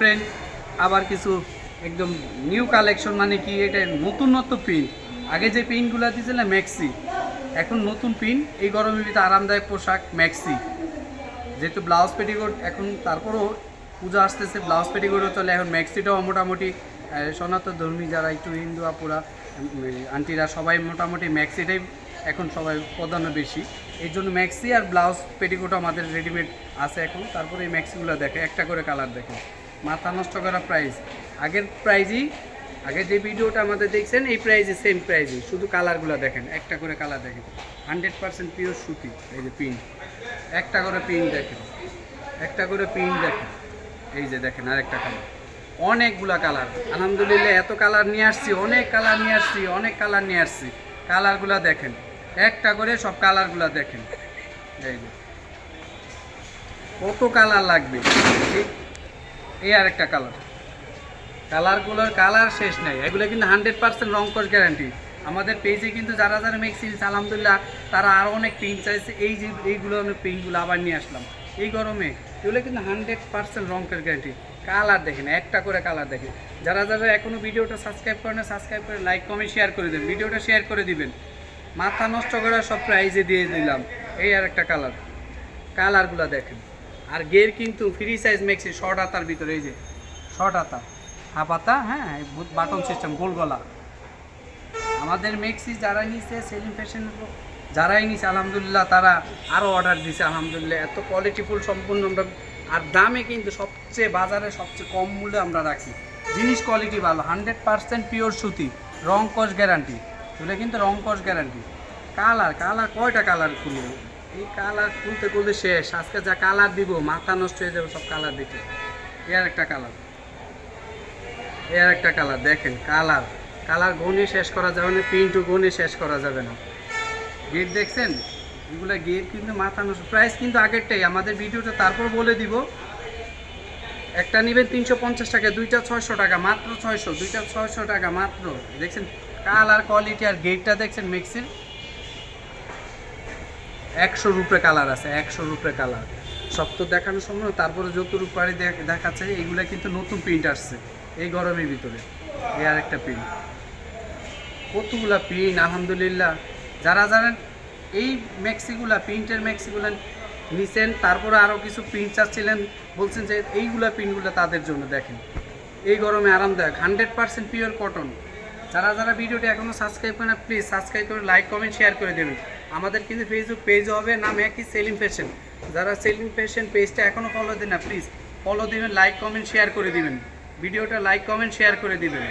Different আবার কিছু একদম নিউ কালেকশন মানে কি, এটা নতুনত্ব প্রিন্ট আগে যে প্রিন্টগুলো দিয়েছিল ম্যাক্সি এখন নতুন প্রিন্ট এই গরমের ভিতরে আরামদায়ক পোশাক ম্যাক্সি যেহেতু ব্লাউজ পেটিকোট এখন তারপরও পূজা আসতেছে ব্লাউজ পেটিকোটও চলে, এখন ম্যাক্সিটাও মোটামুটি সনাতন ধর্মী যারা একটু হিন্দু আপুরা আন্টিরা সবাই মোটামুটি ম্যাক্সিটাই এখন সবাই প্রাধান্য বেশি। এই জন্য ম্যাক্সি আর ব্লাউজ পেটিকোটও আমাদের রেডিমেড আছে এখন, তারপরে এই ম্যাক্সিগুলো দেখে, একটা করে কালার দেখে। মাথা নষ্ট করা প্রাইস আগের প্রাইজই আগে যে ভিডিওটা আমাদের দেখছেন, এই প্রাইজে সেম প্রাইজে শুধু কালারগুলো দেখেন, একটা করে কালার দেখেন। হান্ড্রেড পার্সেন্ট পিওর সুতি, এই যে পিন একটা করে পিন দেখেন, একটা করে পিন দেখেন। এই যে দেখেন আরেকটা কালার অনেকগুলা কালার আলহামদুলিল্লাহ, এত কালার নিয়ে আসছি, অনেক কালার নিয়ে আসছি, অনেক কালার নিয়ে আসছি। কালারগুলা দেখেন, একটা করে সব কালারগুলা দেখেন। এই যে। কত কালার লাগবে? এই- এই আরেকটা কালার কালারগুলোর কালার শেষ নাই। এগুলো কিন্তু হান্ড্রেড পার্সেন্ট রং কস গ্যারান্টি আমাদের পেজে কিন্তু যারা যারা মেক্সিন আলহামদুলিল্লাহ, তারা আরও অনেক প্রিন্ট চাইছে। এই যে, এইগুলো অনেক প্রিন্টগুলো আবার নিয়ে আসলাম। এই গরমে এগুলো কিন্তু হান্ড্রেড পার্সেন্ট রং কস গ্যারান্টি কালার দেখেন, একটা করে কালার দেখেন। যারা যারা এখনও ভিডিওটা সাবস্ক্রাইব করে না সাবস্ক্রাইব করে লাইক কমেন্ট শেয়ার করে দেবেন। ভিডিওটা শেয়ার করে দিবেন। মাথা নষ্ট করে সব প্রাইজে দিয়ে দিলাম। এই আর একটা কালার কালারগুলো দেখেন। আর গের কিন্তু ফ্রি সাইজ মেক্সি শর্ট আতার ভিতরে এই যে শর্ট আতা। হাফ হাতা হ্যাঁ বাটন সিস্টেম গোল গলা। আমাদের মেক্সি যারা নিছে সেলিং ফ্যাশন যারাই নিছে, আলহামদুলিল্লাহ, তারা আরও অর্ডার দিছে, আলহামদুলিল্লাহ। এত কোয়ালিটিফুল সম্পূর্ণ আমরা, আর দামে কিন্তু সবচেয়ে বাজারে সবচেয়ে কম মূল্যে আমরা রাখি। জিনিস কোয়ালিটি ভালো হান্ড্রেড পার্সেন্ট পিওর সুতি, রং কস গ্যারান্টি এগুলো কিন্তু রং কস গ্যারান্টি কালার কালার কয়টা কালার খুলবো? এই কালার খুলতে খুলতে শেষ। আজকে যা কালার দিব, মাথা নষ্ট হয়ে যাবে সব কালার দেখে। এর একটা কালার। এর একটা কালার, দেখেন কালার। কালার গনে শেষ করা যাবে না, প্রিন্টও গনে শেষ করা যাবে না। গেট দেখছেন? এগুলো গেট কিন্তু মাথা নষ্ট। প্রাইস কিন্তু আগেরটাই। আমাদের ভিডিওটা তারপর বলে দিব। একটা নেবেন তিনশো পঞ্চাশ টাকা, দুইটা ছয়শো টাকা, মাত্র ছয়শো। দুইটা ছয়শো টাকা মাত্র। দেখছেন? কালার, কোয়ালিটি আর গেটটা দেখছেন মিক্সির। একশো রুপে কালার আছে, একশো রুপে কালার সব তো দেখানো না, তারপরে যত রূপারি দেখাচ্ছে, এইগুলা কিন্তু নতুন প্রিন্ট আসছে, এই গরমের ভিতরে, এই আর একটা প্রিন্ট কতগুলা প্রিন্ট আলহামদুলিল্লাহ। যারা জানেন এই ম্যাক্সিগুলা প্রিন্টের ম্যাক্সিগুলা নিছেন, তারপরে আরও কিছু প্রিন্ট চাচ্ছিলেন, বলছেন যে এইগুলা প্রিন্টগুলো তাদের জন্য দেখেন। এই গরমে আরামদায়ক হান্ড্রেড পার্সেন্ট পিওর কটন যারা যারা ভিডিওটি এখনও সাবস্ক্রাইব করে না প্লিজ সাবস্ক্রাইব করে লাইক কমেন্ট শেয়ার করে দেবেন। আমাদের কিন্তু ফেসবুক পেজ হবে, নাম একই সেলিং ফ্যাশন যারা সেলিং ফ্যাশন পেজটা এখনও ফলো দেন না প্লিজ ফলো দিবেন লাইক কমেন্ট শেয়ার করে দিবেন। ভিডিওটা লাইক কমেন্ট শেয়ার করে দিবেন।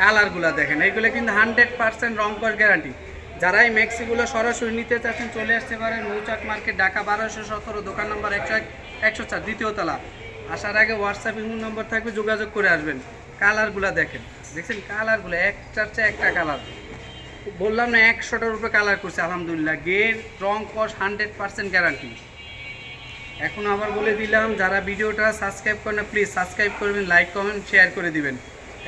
কালারগুলো দেখেন এইগুলো কিন্তু হান্ড্রেড পার্সেন্ট রং কর গ্যারান্টি যারা এই ম্যাক্সিগুলো সরাসরি নিতে চাচ্ছেন, চলে আসতে পারেন মৌচাক মার্কেট, ঢাকা বারোশো সতেরো, দোকান নম্বর একশো এক, একশো চার, দ্বিতীয় তলা। আসার আগে হোয়াটসঅ্যাপ ইমো নম্বর থাকবে, যোগাযোগ করে আসবেন। কালারগুলো দেখেন, দেখছেন? কালারগুলো একটার চেয়ে একটা কালার। বললাম না, একশোটার উপরে কালার করছে, আলহামদুলিল্লাহ। গের রং কস হান্ড্রেড পার্সেন্ট গ্যারান্টি এখন আবার বলে দিলাম, যারা ভিডিওটা সাবস্ক্রাইব করেন না প্লিজ সাবস্ক্রাইব করবেন লাইক কমেন্ট শেয়ার করে দিবেন।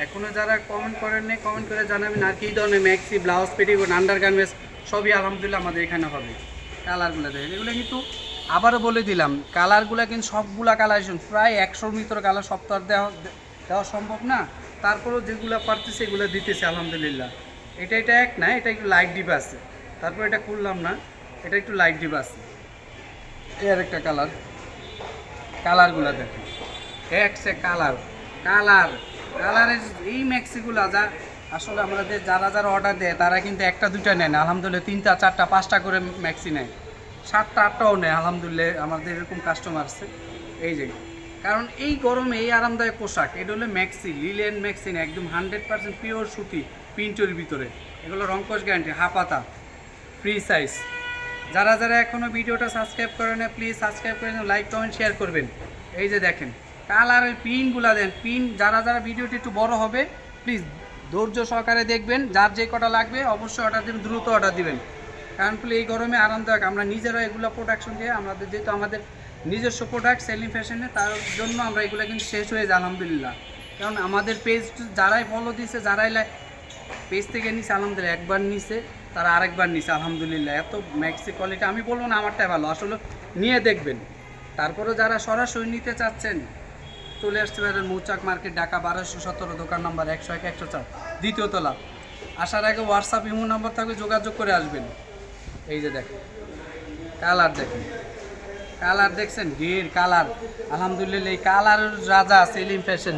এখনও যারা কমেন্ট করেন নাই কমেন্ট করে জানাবেন, আর কী ধরনের maxi blouse petticoat undergarments সবই আলহামদুলিল্লাহ আমাদের এখানে হবে। কালারগুলো দেখেন, এগুলো কিন্তু আবারও বলে দিলাম কালারগুলো কিন্তু সবগুলা কালার প্রায় একশোর ভিতরে কালার আর দেওয়া দেওয়া সম্ভব না। তারপরেও যেগুলো পারতেছে, এগুলো দিতেছে, আলহামদুলিল্লাহ। এটা এটা এক না, এটা একটু লাইট ডিপ আছে। তারপর এটা খুললাম না, এটা একটু লাইট ডিপ আছে। এর একটা কালার কালারগুলো দেখেন এক সে কালার কালার কালারের এই ম্যাক্সিগুলো যা, আসলে আমাদের যারা যারা অর্ডার দেয়, তারা কিন্তু একটা, দুইটা নেয় না। আলহামদুলিল্লাহ, তিনটা, চারটা, পাঁচটা করে ম্যাক্সি নেয়। সাতটা, আটটাও নেয়। আলহামদুলিল্লাহ, আমাদের এরকম কাস্টমার আছে। এই যে, কারণ এই গরমে এই আরামদায়ক পোশাক, এটা হলো ম্যাক্সি লিলেন ম্যাক্সি না, একদম হান্ড্রেড পার্সেন্ট পিওর সুতি। প্রিন্টের ভিতরে। এগুলো রঙ্কশ গ্যারান্টি হাফাতা ফ্রি সাইজ যারা যারা এখনও ভিডিওটা সাবস্ক্রাইব করে না প্লিজ সাবস্ক্রাইব করে লাইক কমেন্ট শেয়ার করবেন। এই যে দেখেন, কালার ওই পিনগুলো দেন, পিন যারা যারা ভিডিওটি একটু বড় হবে প্লিজ ধৈর্য সহকারে দেখবেন, যার যে কটা লাগবে, অবশ্যই অর্ডার দেবেন, দ্রুত অর্ডার দিবেন। কারণ ফলে এই গরমে আরামদায়ক, আমরা নিজেরা এগুলো প্রোডাকশন দিয়ে আমাদের যেহেতু আমাদের নিজস্ব প্রোডাক্ট সেলিং ফ্যাশনে তার জন্য আমরা এগুলো কিন্তু শেষ হয়ে যায়, আলহামদুলিল্লাহ। কারণ আমাদের পেজ যারাই ফলো দিছে, যারাই লাইক পেজ থেকে নিছে, আলহামদুলিল্লাহ, একবার নিছে, তারা আরেকবার নিছে, আলহামদুলিল্লাহ। এত ম্যাক্সি কোয়ালিটি আমি বলব না আমারটাই ভালো, আসলে নিয়ে দেখবেন। তারপরে যারা সরাসরি নিতে চাচ্ছেন, চলে আসতে পারেন মৌচাক মার্কেট, ঢাকা বারোশো সতেরো, দোকান নম্বর একশো এক, একশো চার, দ্বিতীয় তলা। আসার আগে হোয়াটসঅ্যাপ ইমো নাম্বার থাকবে, যোগাযোগ করে আসবেন। এই যে দেখেন, কালার দেখেন। কালার দেখছেন গের কালার। আলহামদুলিল্লাহ, এই কালার রাজা সেলিম ফ্যাশন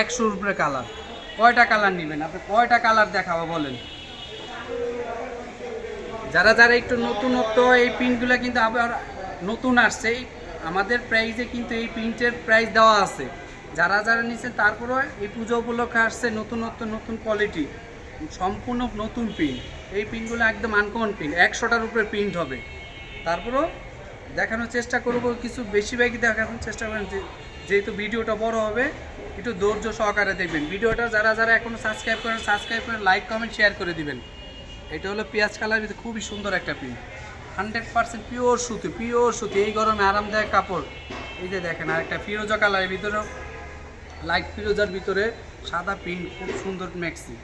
একশোর উপরে কালার। কয়টা কালার নেবেন? আপনি কয়টা কালার দেখাবো বলেন? যারা যারা একটু নতুনত্ব, এই প্রিন্টগুলো কিন্তু আবার নতুন আসছে। আমাদের প্রাইজে কিন্তু এই প্রিন্টের প্রাইস দেওয়া আছে। যারা যারা নিচ্ছেন তারপরেও এই পুজো উপলক্ষে আসছে নতুনত্ব, নতুন কোয়ালিটি সম্পূর্ণ নতুন প্রিন্ট এই প্রিন্টগুলো একদম আনকমন প্রিন্ট একশোটার উপরে প্রিন্ট হবে। তারপরেও দেখানোর চেষ্টা করব, কিছু বেশিরভাগই দেখানোর চেষ্টা করেন যেহেতু ভিডিওটা বড় হবে, একটু ধৈর্য সহকারে দেখবেন। ভিডিওটা যারা যারা এখনও সাবস্ক্রাইব করেন সাবস্ক্রাইব করে লাইক কমেন্ট শেয়ার করে দিবেন। এটা হলো পেঁয়াজ কালার ভিতরে খুবই সুন্দর একটা প্রিন্ট হান্ড্রেড পার্সেন্ট পিওর সুতি পিওর সুতি। এই গরমে আরামদায়ক কাপড়। এই যে দেখেন আর একটা ফিরোজা কালারের ভিতরেও লাইট ফিরোজার ভিতরে সাদা প্রিন্ট খুব সুন্দর ম্যাক্সি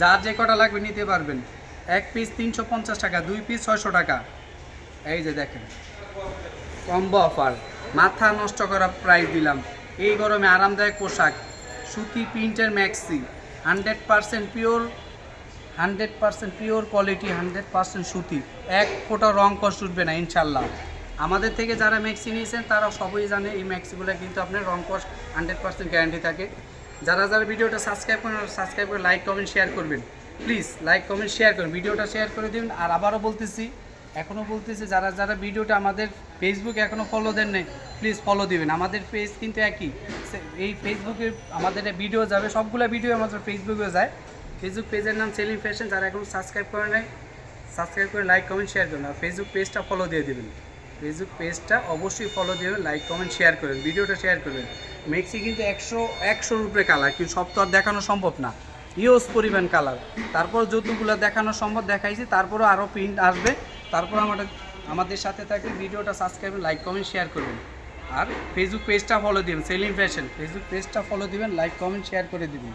যার যে কটা লাগবে নিতে পারবেন। এক পিস তিনশো পঞ্চাশ টাকা, দুই পিস ছয়শো টাকা। এই যে দেখেন কম্বো অফার মাথা নষ্ট করা প্রাইস দিলাম। এই গরমে আরামদায়ক পোশাক, সুতি প্রিন্টের maxi hundred percent pure hundred percent pure quality hundred percent সুতি। এক ফোঁটা রং কষ্ট উঠবে না, ইনশাল্লাহ। আমাদের থেকে যারা ম্যাক্সি নিয়েছেন, তারা সবই জানে এই ম্যাক্সিগুলো কিন্তু আপনার রং কস্ট হান্ড্রেড পার্সেন্ট গ্যারান্টি থাকে। যারা যারা ভিডিওটা সাবস্ক্রাইব করেন সাবস্ক্রাইব করে লাইক কমেন্ট শেয়ার করবেন। প্লিজ লাইক কমেন্ট শেয়ার করুন ভিডিওটা শেয়ার করে দিন আর আবারও বলতেছি এখনও বলতেছে যারা যারা ভিডিওটা আমাদের ফেসবুকে এখনও ফলো দেন নাই প্লিজ ফলো দিবেন। আমাদের পেজ কিন্তু একই। এই ফেসবুকে আমাদের ভিডিও যাবে, সবগুলো ভিডিও আমাদের ফেসবুকে যায়। ফেসবুক পেজের নাম সেলিং ফ্যাশন যারা এখন সাবস্ক্রাইব করে নাই সাবস্ক্রাইব করে লাইক কমেন্ট শেয়ার করুন আর ফেসবুক পেজটা ফলো দিয়ে দেবেন। ফেসবুক পেজটা অবশ্যই ফলো দেবেন লাইক কমেন্ট শেয়ার করবেন। ভিডিওটা শেয়ার করবেন। মেক্সি কিন্তু একশো একশো উপরে কালার কিন্তু সব তো আর দেখানো সম্ভব না। ইউজ পরিমাণ কালার তারপর যতগুলো দেখানো সম্ভব দেখাইছি, তারপরও আরও প্রিন্ট আসবে। তারপর আমাদের আমাদের সাথে থাকবে ভিডিওটা সাবস্ক্রাইব লাইক কমেন্ট শেয়ার করবেন। আর ফেসবুক পেজটা ফলো দিবেন সেলিং ফ্যাশন ফেসবুক পেজটা ফলো দিবেন লাইক কমেন্ট শেয়ার করে দিবেন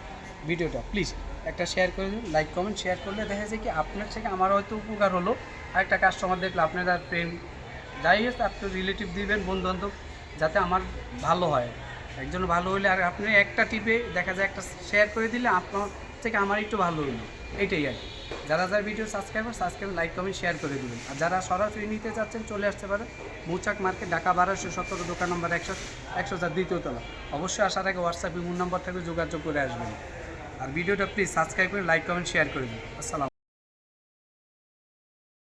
ভিডিওটা। প্লিজ একটা শেয়ার করে দিন লাইক কমেন্ট শেয়ার করলে দেখা যায় কি আপনার থেকে আমার হয়তো উপকার হলো। আর একটা কাস্টমার দেখলে আপনারা ফ্রেন্ড যাই হোক আপনি রিলেটিভ দিবেন বন্ধু বান্ধব যাতে আমার ভালো হয়। একজন ভালো হলে আর আপনি একটা টিপে দেখা যায় একটা শেয়ার করে দিলে আপনার থেকে আমার একটু ভালো হলো এইটাই আর কি। যারা যারা video subscriber subscribe like comment share করে দিবেন। আর যারা সরাসরি নিতে চাচ্ছেন চলে আসতে পারেন মৌচাক মার্কেট, ঢাকা বারোশো সতেরো, দোকান নম্বর একশো একশো চার, দ্বিতীয় তলা। অবশ্যই আসার আগে হোয়াটসঅ্যাপ ইমোন নম্বর থেকে যোগাযোগ করে আসবেন। আর ভিডিওটা প্লিজ সাবস্ক্রাইব করে লাইক কমেন্ট শেয়ার করে দিন আসসালাম